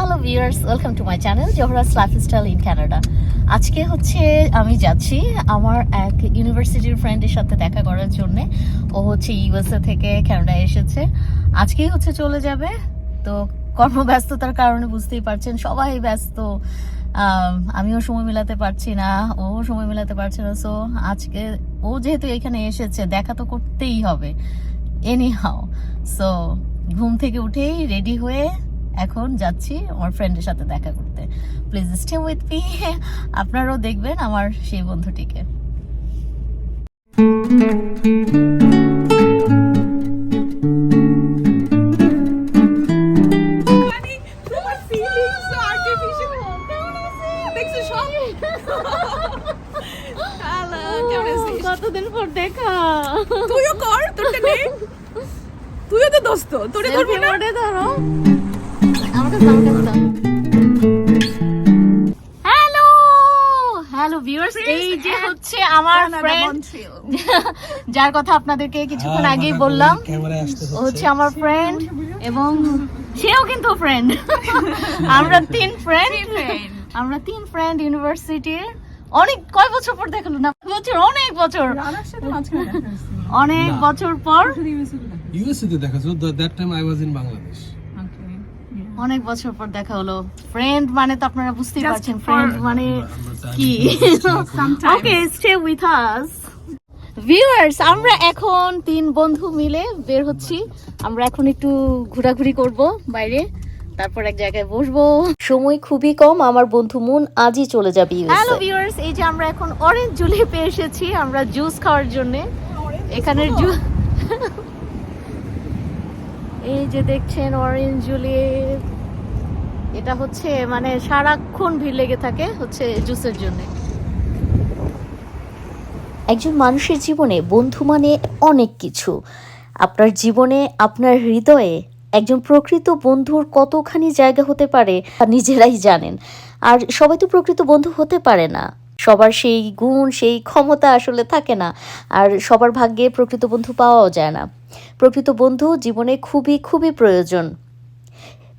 Hello viewers welcome to my channel Zohra's lifestyle in Canada আজকে হচ্ছে আমি যাচ্ছি আমার এক ইউনিভার্সিটির ফ্রেন্ডের সাথে দেখা করার জন্যে। ও হচ্ছে ইউএসএ থেকে কানাডায় এসেছে। আজকেই হচ্ছে চলে যাবে। তো কর্মব্যস্ততার কারণে বুঝতেই পারছেন সবাই ব্যস্ত। আম, আমিও সময় মেলাতে পারছি না ও সময় মেলাতে পারছে না। সো আজকে ও যেহেতু এখানে এসেছে দেখা তো করতেই হবে। এনি হাও সো ঘুম থেকে উঠেই রেডি হয়ে এখন যাচ্ছি আমার ফ্রেন্ডের সাথে দেখা করতে। প্লিজ স্টে উইথ মি আপনারাও দেখবেন আমার সেই বন্ধুটিকে। মানে? কতদিন পর দেখা? তুইও কর, তোরটা নে। তুইও তো দোস্ত, তোরে করবি না? ধরো। হ্যালো হ্যালো ভিউয়ার্স এই যে হচ্ছে আমার ফ্রেন্ড যার কথা আপনাদেরকে কিছুক্ষণ হ্যাঁ, আগেই বললাম ও হচ্ছে। আমার ফ্রেন্ড এবং সেও কিন্তু ফ্রেন্ড আমরা তিন ফ্রেন্ড আমরা তিন ফ্রেন্ড ইউনিভার্সিটির অনেক কয় বছর পর দেখাল না? বছর অনেক বছর। অনেক বছর পর। ইউএসএ তে দেখা that time I was in Bangladesh. অনেক বছর পর দেখা হলো। ফ্রেন্ড মানে তো আপনারা বুঝতেই পারছেন ফ্রেন্ড মানে কি. Okay stay with us viewers আমরা এখন তিন বন্ধু মিলে বের হচ্ছি। আমরা এখন একটু ঘোরাঘুরি করব বাইরে তারপর এক জায়গায় বসবো। সময় খুবই কম আমার বন্ধু মুন আজই চলে যাবে হ্যালো ভিউয়ার্স এই যে আমরা এখন অরেঞ্জ জুলি পেয়ে এসেছি আমরা জুস খাওয়ার জন্য। এখানের জুস এই যে দেখছেন অরেঞ্জ জুলি এটা হচ্ছে মানে সারাক্ষণ ভিড় লেগে থাকে হচ্ছে জুসের জন্য। একজন মানুষের জীবনে বন্ধু মানে অনেক কিছু। আপনার জীবনে, আপনার হৃদয়ে একজন প্রকৃত বন্ধুর কতখানি জায়গা হতে পারে নিজেরাই জানেন। আর সবাই তো প্রকৃত বন্ধু হতে পারে না। সবার সেই গুণ, সেই ক্ষমতা আসলে থাকে না। আর সবার ভাগ্যে প্রকৃত বন্ধু পাওয়াও যায় না। প্রকৃত বন্ধু জীবনে খুবই খুবই প্রয়োজন।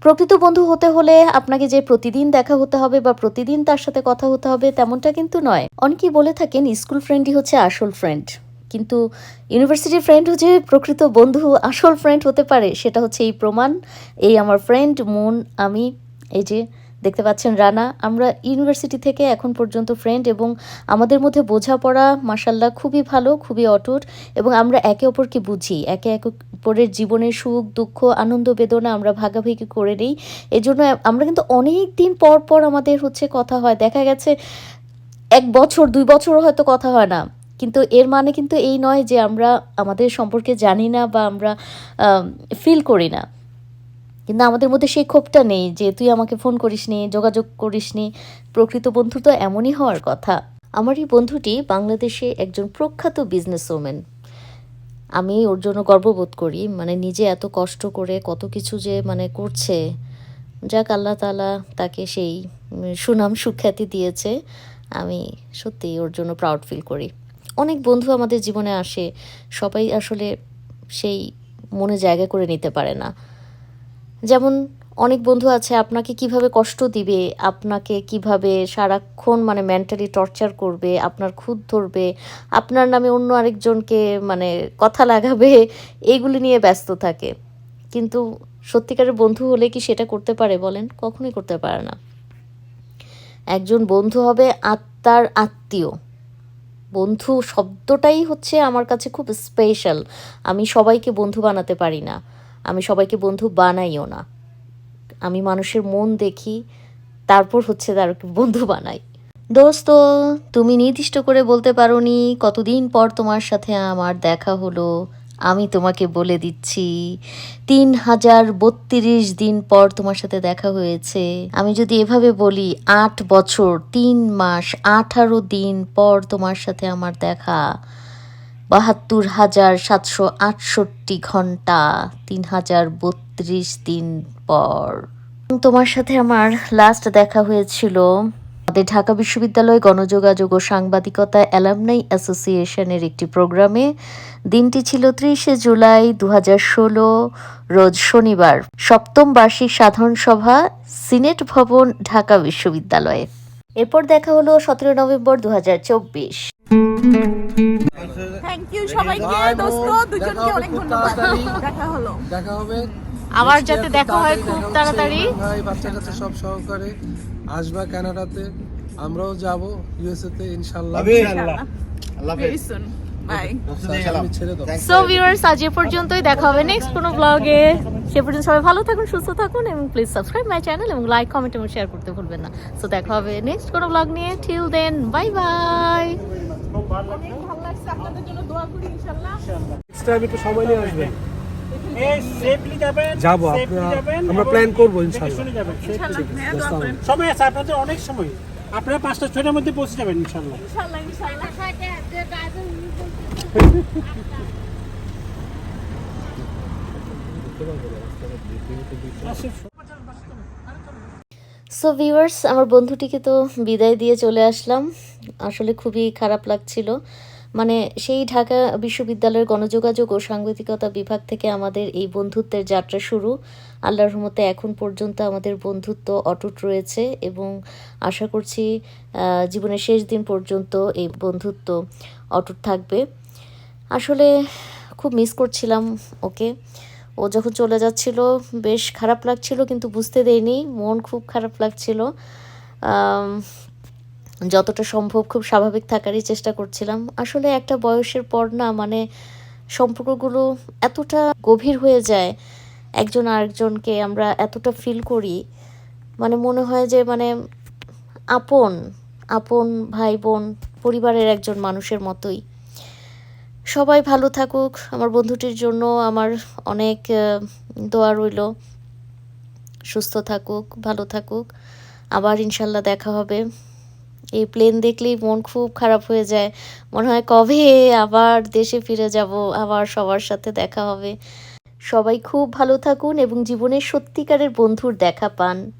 প্রকৃত বন্ধু হতে হলে আপনাকে যে প্রতিদিন দেখা হতে হবে বা প্রতিদিন তার সাথে কথা হতে হবে তেমনটা কিন্তু নয়। অনেকেই বলে থাকেন স্কুল ফ্রেন্ডই হচ্ছে আসল ফ্রেন্ড। কিন্তু ইউনিভার্সিটির ফ্রেন্ড হচ্ছে প্রকৃত বন্ধু, আসল ফ্রেন্ড হতে পারে। সেটা হচ্ছে এই প্রমাণ, এই আমার ফ্রেন্ড, মুন, আমি, এই যে দেখতে পাচ্ছেন রানা, আমরা ইউনিভার্সিটি থেকে এখন পর্যন্ত ফ্রেন্ড এবং আমাদের মধ্যে বোঝাপড়া মাসাল্লাহ খুবই ভালো, খুবই অটুট এবং আমরা একে অপরকে বুঝি। একে একে অপরের জীবনের সুখ, দুঃখ, আনন্দ, বেদনা আমরা ভাগাভাগি করে নিই। এই জন্য আমরা কিন্তু অনেক দিন পর পর আমাদের হচ্ছে কথা হয়। দেখা গেছে এক বছর, দুই বছরও হয়তো কথা হয় না। কিন্তু এর মানে কিন্তু এই নয় যে আমরা আমাদের সম্পর্কে জানি না বা আমরা ফিল করি না। কিন্তু আমাদের মধ্যে সেই ক্ষোভটা নেই যে, তুই আমাকে ফোন করিসনি, যোগাযোগ করিসনি। প্রকৃত বন্ধু তো এমনই হওয়ার কথা। আমার এই বন্ধুটি বাংলাদেশে একজন প্রখ্যাত বিজনেস ওমেন আমি ওর জন্য গর্ববোধ করি। মানে নিজে এত কষ্ট করে কত কিছু যে মানে করছে। যাক, আল্লাহ তালা তাকে সেই সুনাম, সুখ্যাতি দিয়েছে। আমি সত্যি ওর জন্য প্রাউড ফিল করি। অনেক বন্ধু আমাদের জীবনে আসে। সবাই আসলে সেই মনে জায়গা করে নিতে পারে না। যেমন অনেক বন্ধু আছে, আপনাকে কীভাবে কষ্ট দিবে, আপনাকে কীভাবে সারাক্ষণ মানে মেন্টালি টর্চার করবে, আপনার খুদ ধরবে, আপনার নামে অন্য আরেকজনকে মানে কথা লাগাবে এইগুলি নিয়ে ব্যস্ত থাকে। কিন্তু সত্যিকারের বন্ধু হলে কি সেটা করতে পারে বলেন? কখনোই করতে পারে না। একজন বন্ধু হবে আত্মার আত্মীয়। বন্ধু শব্দটাই হচ্ছে আমার কাছে খুব স্পেশাল আমি সবাইকে বন্ধু বানাতে পারি না। আমি সবাইকে বন্ধু বানাইও না। আমি মানুষের মন দেখি, তারপর হচ্ছে তার বন্ধু বানাই। দোস্ত, তুমি নির্দিষ্ট করে বলতে পারোনি কতদিন পর তোমার সাথে আমার দেখা হলো। আমি তোমাকে বলে দিচ্ছি, তিন হাজার বত্রিশ দিন পর তোমার সাথে দেখা হয়েছে। আমি যদি এভাবে বলি, আট বছর, তিন মাস, আঠারো দিন পর তোমার সাথে আমার দেখা। বাহাত্তর হাজার সাতশো আটষট্টি ঘণ্টা, তিন হাজার বত্রিশ দিন পর। তোমার সাথে আমার লাস্ট দেখা হয়েছিল আমাদের ঢাকা বিশ্ববিদ্যালয় গণযোগাযোগ ও সাংবাদিকতা অ্যালামনাই অ্যাসোসিয়েশনের একটি প্রোগ্রামে। দিনটি ছিল ত্রিশে জুলাই দু হাজার ষোলো, রোজ শনিবার, সপ্তম বার্ষিক সাধারণ সভা, সিনেট ভবন, ঢাকা বিশ্ববিদ্যালয়ে। এরপর দেখা হলো সতেরো নভেম্বর দু হাজার চব্বিশ। থ্যাংক ইউ সবাইকে দোস্ত দুজনকে অনেক ধন্যবাদ। দেখা হলো। দেখা হবে। আবার যাতে দেখা হয় খুব তাড়াতাড়ি। ভাই বাচ্চা কাচ্চা সব সহকারে। আসবা কানাডাতে আমরাও যাব ইউএসএ তে ইনশাআল্লাহ ইনশাআল্লাহ ছেড়ে দাও সো ভিউয়ার্স আজ এ পর্যন্তই। দেখা হবে নেক্সট কোনো ব্লগে সে পর্যন্ত সবাই ভালো থাকুন সুস্থ থাকুন এবং প্লিজ সাবস্ক্রাইব মাই চ্যানেল এবং লাইক কমেন্ট এবং শেয়ার করতে ভুলবেন না। সো দেখা হবে নেক্সট কোনো ব্লগ নিয়ে। টিল দেন বাই বাই অনেক ভালো লাগছে। আপনাদের জন্য দোয়া করি ইনশাআল্লাহ নেক্সট টাইম একটু সময় নিয়ে আসবেন। যাব আমরা প্ল্যান করব দেখে ইনশাআল্লাহ শুনে যাবেন। ইনশাআল্লাহ দোয়া করেন। সময় আছে আপনাদের অনেক সময়। আপনারা পাঁচটা ছয়টার মধ্যে পৌঁছে যাবেন ইনশাল্লাহ। ইনশাআল্লাহ ইনশাআল্লাহ সো ভিউয়ার্স আমার বন্ধুটিকে তো বিদায় দিয়ে চলে আসলাম। আসলে খুবই খারাপ লাগছিল। মানে সেই ঢাকা বিশ্ববিদ্যালয়ের গণযোগাযোগ ও সাংবাদিকতা বিভাগ থেকে আমাদের এই বন্ধুত্বের যাত্রা শুরু। আল্লাহর রহমতে এখন পর্যন্ত আমাদের বন্ধুত্ব অটুট রয়েছে এবং আশা করছি জীবনের শেষ দিন পর্যন্ত এই বন্ধুত্ব অটুট থাকবে। আসলে খুব মিস করছিলাম ওকে। ও যখন চলে যাচ্ছিল, বেশ খারাপ লাগছিল কিন্তু বুঝতে দেয়নি মন খুব খারাপ লাগছিল। যতটা সম্ভব খুব স্বাভাবিক থাকারই চেষ্টা করছিলাম। আসলে একটা বয়সের পর না মানে সম্পর্কগুলো এতটা গভীর হয়ে যায়, একজন আরেকজনকে আমরা এতটা ফিল করি মানে মনে হয় যে মানে আপন আপন ভাই বোন, পরিবারের একজন মানুষের মতোই। সবাই ভালো থাকুক। আমার বন্ধুটির জন্য আমার অনেক দোয়া রইল। সুস্থ থাকুক, ভালো থাকুক। আবার ইনশাল্লাহ দেখা হবে। এই প্লেন দেখলেই মন খুব খারাপ হয়ে যায়। মনে হয় কবে আবার দেশে ফিরে যাব, আবার সবার সাথে দেখা হবে। সবাই খুব ভালো থাকুন এবং জীবনের সত্যিকারের বন্ধুর দেখা পান।